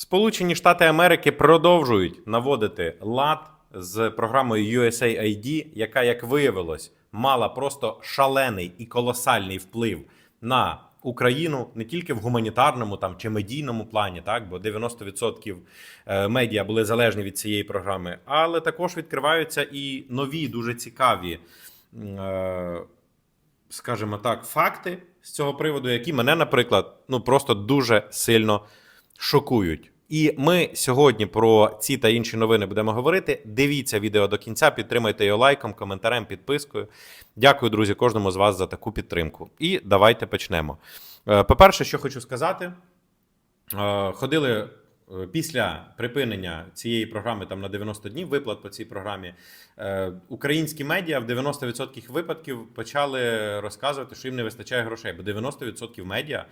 Сполучені Штати Америки продовжують наводити лад з програмою USAID, яка, як виявилось, мала просто шалений і колосальний вплив на Україну не тільки в гуманітарному там чи медійному плані, так бо 90% е, медіа були залежні від цієї програми, але також відкриваються і нові дуже цікаві. е, скажімо так, факти з цього приводу, які мене, наприклад, ну просто дуже сильно шокують. І ми сьогодні про ці та інші новини будемо говорити. Дивіться відео до кінця, підтримайте його лайком, коментарем, підпискою. Дякую, друзі, кожному з вас за таку підтримку. І давайте почнемо. Е, По-перше, що хочу сказати, Е, ходили е, після припинення цієї програми там на 90 днів виплат по цій програмі. Українські медіа в 90% випадків почали розказувати, що їм не вистачає грошей, бо 90% медіа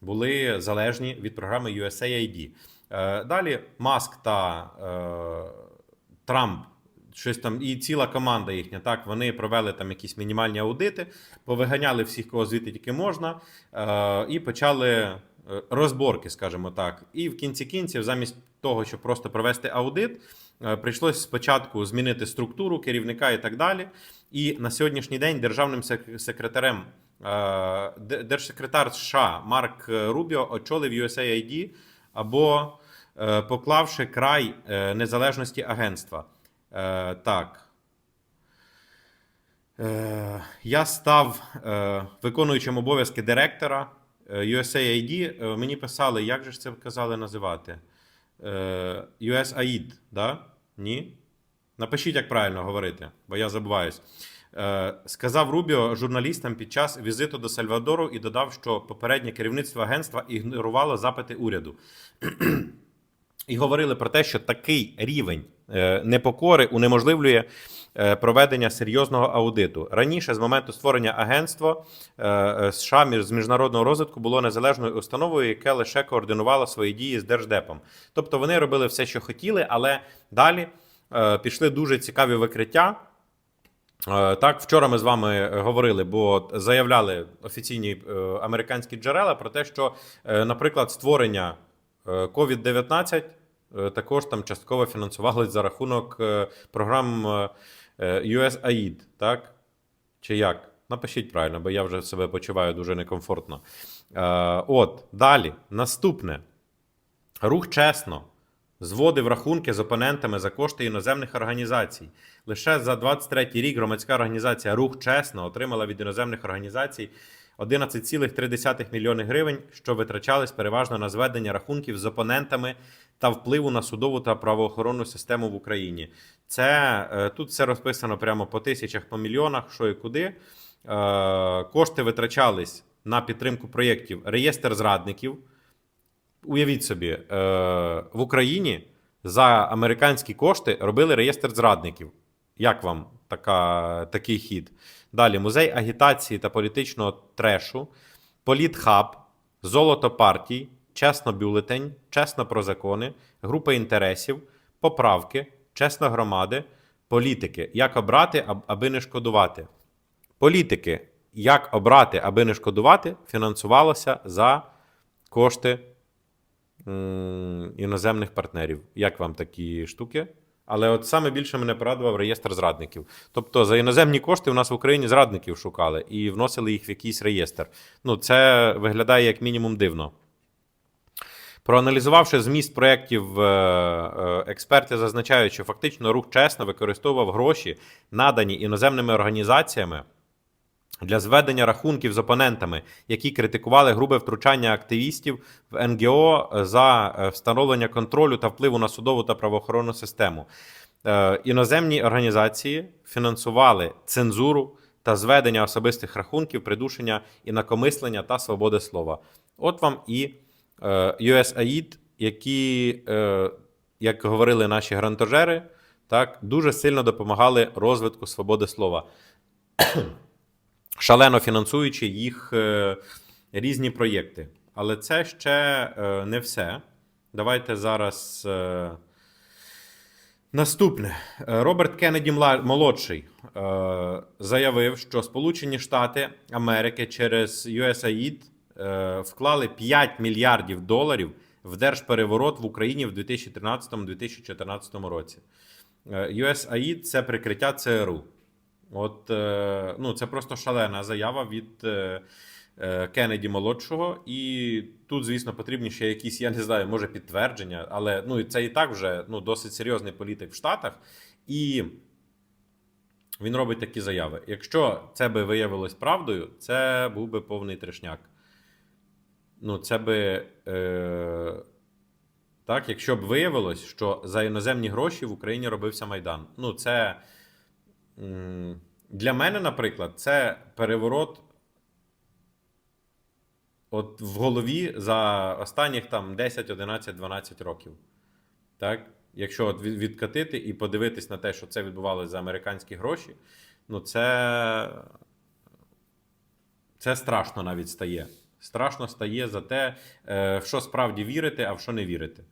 були залежні від програми USAID. Е, Далі Маск та е, Трамп. Щось там і ціла команда їхня. Так вони провели там якісь мінімальні аудити, повиганяли всіх, кого звідти тільки можна, е, і почали е, розборки, скажімо так. І в кінці кінців, замість того, щоб просто провести аудит, е, прийшлось спочатку змінити структуру керівника і так далі. І на сьогоднішній день державним секретарем держсекретар США Марк Рубіо очолив USAID або е, поклавши край е, незалежності агентства. Е, так. Е, я став е, виконуючим обов'язки директора е, USAID. Е, мені писали, як же ж це казали називати? Е, USAID, да? Ні? Напишіть, як правильно говорити, бо я забуваюсь. Е, Сказав Рубіо журналістам під час візиту до Сальвадору і додав, що попереднє керівництво агентства ігнорувало запити уряду. І говорили про те, що такий рівень е, непокори унеможливлює е, проведення серйозного аудиту. Раніше, з моменту створення агентства США з міжнародного розвитку було незалежною установою, яке лише координувало свої дії з держдепом. Тобто вони робили все, що хотіли, але далі пішли дуже цікаві викриття. Е, Так, вчора ми з вами е, говорили, бо заявляли офіційні е, американські джерела про те, що, наприклад, створення COVID-19 е, також там частково фінансувалось за рахунок програм USAID, так? Чи як? Напишіть правильно, бо я вже себе почуваю дуже некомфортно. От, далі. Наступне. Рух чесно зводив рахунки з опонентами за кошти іноземних організацій. Лише за 23 рік громадська організація Рух чесно отримала від іноземних організацій 11,3 мільйони гривень, що витрачались переважно на зведення рахунків з опонентами та впливу на судову та правоохоронну систему в Україні. Це е, тут все розписано прямо по тисячах, по мільйонах, що і куди. Е, Кошти витрачались на підтримку проєктів реєстр зрадників. Уявіть собі, е, в Україні за американські кошти робили реєстр зрадників. Як вам така, такий хід? Далі музей агітації та політичного трешу, Політхаб, Золото партій, Чесно бюлетень, Чесно про закони, група інтересів, поправки, Чесно громади, політики. Як обрати, аби не шкодувати? Політики, як обрати, аби не шкодувати, фінансувалося за кошти іноземних партнерів. Як вам такі штуки? Але от саме більше мене порадував реєстр зрадників. Тобто за іноземні кошти у нас в Україні зрадників шукали і вносили їх в якийсь реєстр. Ну, це виглядає як мінімум дивно. Проаналізувавши зміст проєктів, е, е, експерти зазначають, що фактично рух чесно використовував гроші, надані іноземними організаціями для зведення рахунків з опонентами, які критикували грубе втручання активістів в НГО за е, встановлення контролю та впливу на судову та правоохоронну систему. Е, Іноземні організації фінансували цензуру та зведення особистих рахунків, придушення інакомислення та свободи слова. От вам і е, USAID, які, е, як говорили наші грантожери, так, дуже сильно допомагали розвитку свободи слова шалено фінансуючи їх е, різні проєкти. Але це ще е, не все. Давайте зараз. Е, Наступне Роберт Кеннеді молодший заявив, що Сполучені Штати Америки через USAID вклали 5 мільярдів доларів в держпереворот в Україні в 2013-2014 році. USAID – це прикриття ЦРУ. От, е, ну, це просто шалена заява від е, е, Кеннеді молодшого. І тут, звісно, потрібні ще якісь, я не знаю, може підтвердження, але ну, це і так вже ну, досить серйозний політик в Штатах. І він робить такі заяви. Якщо це би виявилось правдою, це був би повний трешняк. Ну, це би. Е, так, якщо б виявилось, що за іноземні гроші в Україні робився Майдан. Ну, це для мене, наприклад, це переворот от в голові за останніх там 10, 11, 12 років. Так? Якщо от відкатити і подивитись на те, що це відбувалося за американські гроші, ну це, це страшно навіть стає. Страшно стає за те, е, в що справді вірити, а в що не вірити.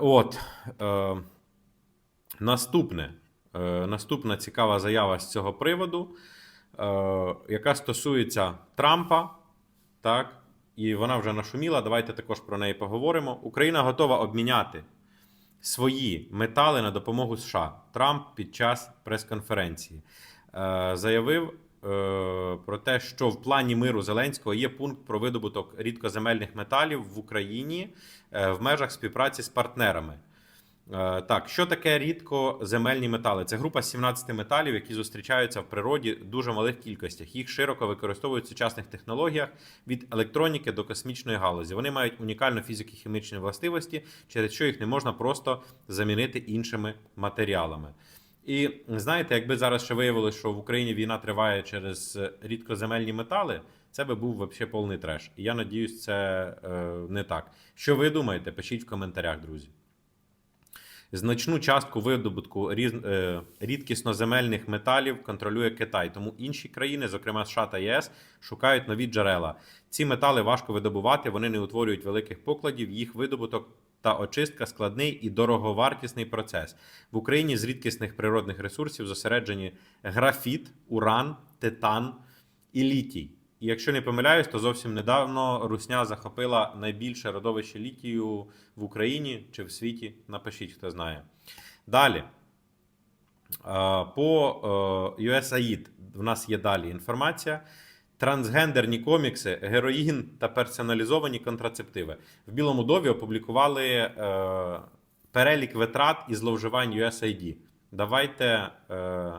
От. Е, наступне. Е, наступна цікава заява з цього приводу, е, яка стосується Трампа. Так, і вона вже нашуміла. Давайте також про неї поговоримо. Україна готова обміняти свої метали на допомогу США. Трамп під час прес-конференції е, заявив про те, що в плані миру Зеленського є пункт про видобуток рідкоземельних металів в Україні в межах співпраці з партнерами. Е, Так, що таке рідкоземельні метали? Це група 17 металів, які зустрічаються в природі в дуже малих кількостях. Їх широко використовують в сучасних технологіях від електроніки до космічної галузі. Вони мають унікальну фізико-хімічні властивості, через що їх не можна просто замінити іншими матеріалами. І знаєте, якби зараз ще виявилось, що в Україні війна триває через рідкоземельні метали, це би був взагалі повний треш. І я надіюсь, це е, не так. Що ви думаєте? Пишіть в коментарях, друзі. Значну частку видобутку різ... е, рідкісноземельних металів контролює Китай, тому інші країни, зокрема США та ЄС, шукають нові джерела. Ці метали важко видобувати, вони не утворюють великих покладів. Їх видобуток та очистка складний і дороговартісний процес. В Україні з рідкісних природних ресурсів зосереджені графіт, уран, титан і літій. І якщо не помиляюсь, то зовсім недавно Русня захопила найбільше родовище літію в Україні чи в світі. Напишіть, хто знає. Далі. Е, По е, USAID в нас є далі інформація. Трансгендерні комікси, героїн та персоналізовані контрацептиви. В Білому Дові опублікували е, перелік витрат і зловживань USAID. Давайте. Е,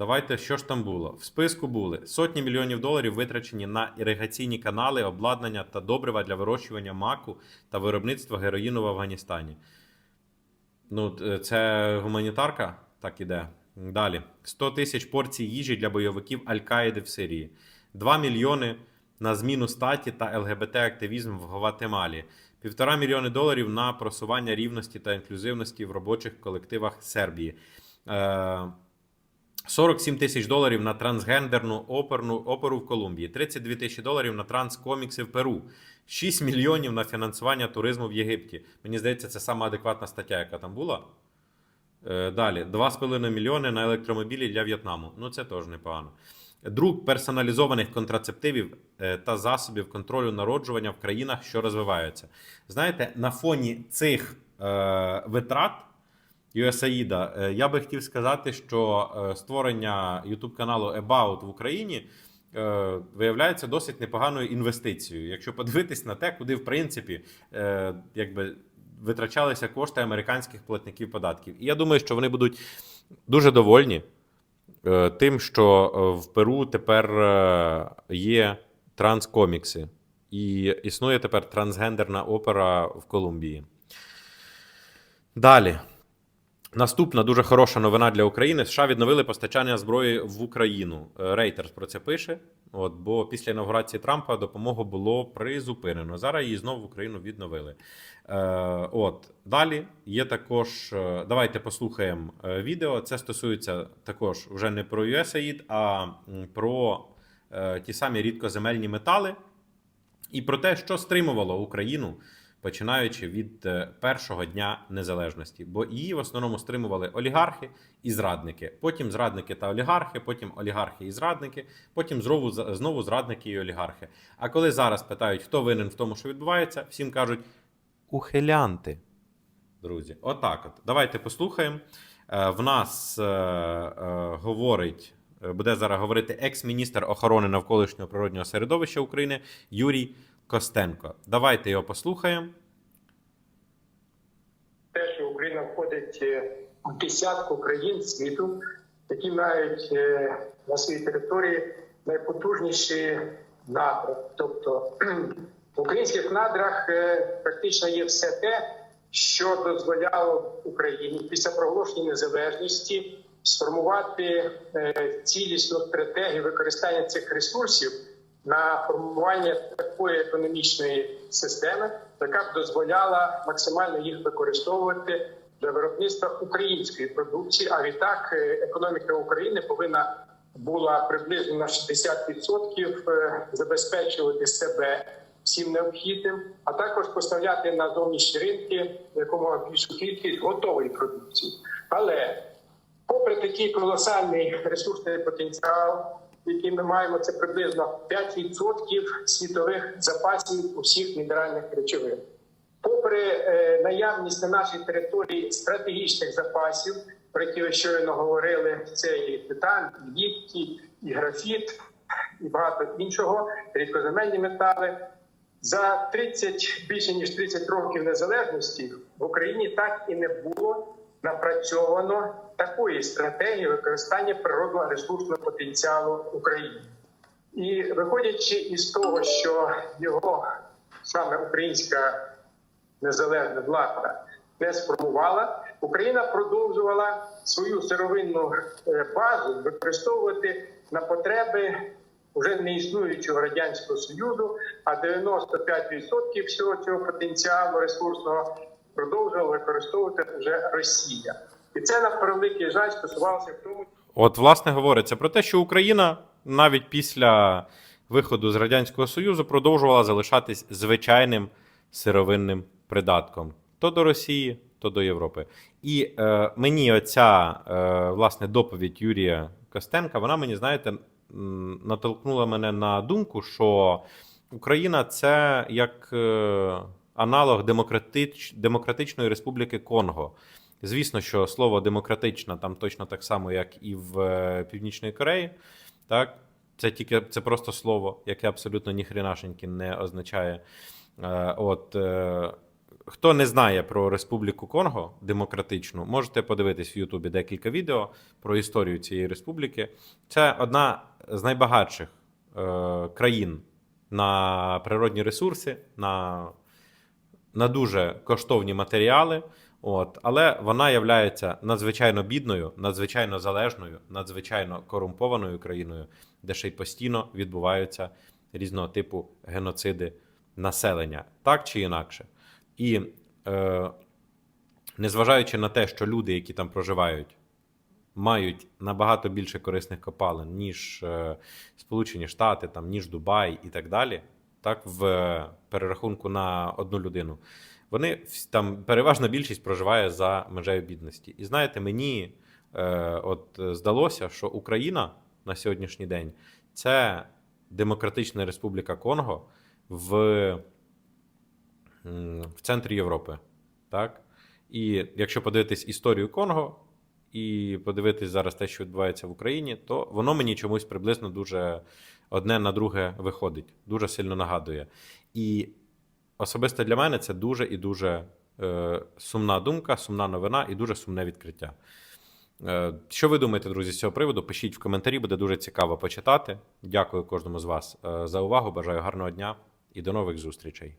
Давайте, що ж там було? В списку були сотні мільйонів доларів витрачені на іригаційні канали, обладнання та добрива для вирощування маку та виробництва героїну в Афганістані. Ну, е, це гуманітарка, так іде. Далі. 100 тисяч порцій їжі для бойовиків Аль-Каїди в Сирії. 2 мільйони на зміну статі та ЛГБТ-активізм в Гватемалі. Півтора мільйони доларів на просування рівності та інклюзивності в робочих колективах Сербії. Е, 47 тисяч доларів на трансгендерну оперну оперу в Колумбії, 32 тисячі доларів на транскомікси в Перу, 6 мільйонів на фінансування туризму в Єгипті. Мені здається, це сама адекватна стаття, яка там була. Е, Далі 2,5 мільйони на електромобілі для В'єтнаму. Ну це теж непогано. Друк персоналізованих контрацептивів е, та засобів контролю народжування в країнах, що розвиваються. Знаєте, на фоні цих е, витрат USAID, е, я би хотів сказати, що е, створення YouTube каналу About в Україні е, виявляється досить непоганою інвестицією. Якщо подивитись на те, куди в принципі якби витрачалися кошти американських платників податків. І я думаю, що вони будуть дуже довольні тим, що в Перу тепер є транскомікси, і існує тепер трансгендерна опера в Колумбії. Далі. Наступна дуже хороша новина для України. США відновили постачання зброї в Україну. Reuters про це пише. От, бо після інаугурації Трампа допомогу було призупинено. Зараз її знову в Україну відновили. Е, от далі є також. е, Давайте послухаємо е, відео. Це стосується також вже не про USAID, а про е, ті самі рідкоземельні метали і про те, що стримувало Україну починаючи від е, першого дня незалежності, бо її в основному стримували олігархи і зрадники. Потім зрадники та олігархи, потім олігархи і зрадники, потім знову знову зрадники і олігархи. А коли зараз питають, хто винен в тому, що відбувається, всім кажуть ухилянти. Друзі, отак от. Давайте послухаємо. Е, В нас е, говорить, буде зараз говорити екс-міністр охорони навколишнього природнього середовища України Юрій Костенко. Давайте його послухаємо. те, що Україна входить е, в десятку країн світу, які мають е, на своїй території найпотужніші надра. Тобто в українських надрах е, практично є все те, що дозволяло Україні після проголошення незалежності сформувати е, цілісну стратегію використання цих ресурсів на формування такої економічної системи, яка б дозволяла максимально їх використовувати для виробництва української продукції. А відтак е, економіка України повинна була приблизно на 60% е, забезпечувати себе всім необхідним, а також поставляти на зовнішні ринки якомога більшу кількість готової продукції. Але попри такий колосальний ресурсний потенціал, який ми маємо, це приблизно 5% світових запасів усіх мінеральних речовин. Попри е, наявність на нашій території стратегічних запасів, про які ви щойно говорили, це і титан, і літій, і графіт, і багато іншого, рідкоземельні метали. За 30, більше ніж 30 років незалежності в Україні так і не було напрацьовано такої стратегії використання природного ресурсного потенціалу України. І виходячи із того, що його саме українська незалежна влада не сформувала, Україна продовжувала свою сировинну е, базу використовувати на потреби вже не існуючого радянського союзу, а 95% всього цього потенціалу ресурсного продовжувала використовувати вже Росія, і це на превеликий жаль стосувалося в тому. От, власне, говориться про те, що Україна навіть після виходу з Радянського Союзу продовжувала залишатись звичайним сировинним придатком то до Росії, то до Європи. І е, мені оця е, власне доповідь Юрія Костенка, вона мені, знаєте, натолкнула мене на думку, що Україна це як е, аналог демократич, Демократичної Республіки Конго. Звісно, що слово демократична там точно так само, як і в е, Північній Кореї. Так? Це тільки це просто слово, яке абсолютно ніхренашеньки не означає. Е, От, е, хто не знає про Республіку Конго демократичну, можете подивитись в Ютубі декілька відео про історію цієї республіки. Це одна з найбагатших е, країн на природні ресурси, на, на дуже коштовні матеріали. От, але вона є надзвичайно бідною, надзвичайно залежною, надзвичайно корумпованою країною, де ще й постійно відбуваються різного типу геноциди населення, так чи інакше. І е, незважаючи на те, що люди, які там проживають, мають набагато більше корисних копалин, ніж е, Сполучені Штати, там, ніж Дубай і так далі, так, в перерахунку на одну людину. Вони там переважна більшість проживає за межею бідності. І знаєте, мені е, от здалося, що Україна на сьогоднішній день це Демократична Республіка Конго в, в центрі Європи. Так? І якщо подивитись історію Конго і подивитись зараз те, що відбувається в Україні, то воно мені чомусь приблизно дуже одне на друге виходить, дуже сильно нагадує. І особисто для мене це дуже і дуже е, сумна думка, сумна новина і дуже сумне відкриття. Е, що ви думаєте, друзі, з цього приводу? Пишіть в коментарі, буде дуже цікаво почитати. Дякую кожному з вас е, за увагу. Бажаю гарного дня і до нових зустрічей.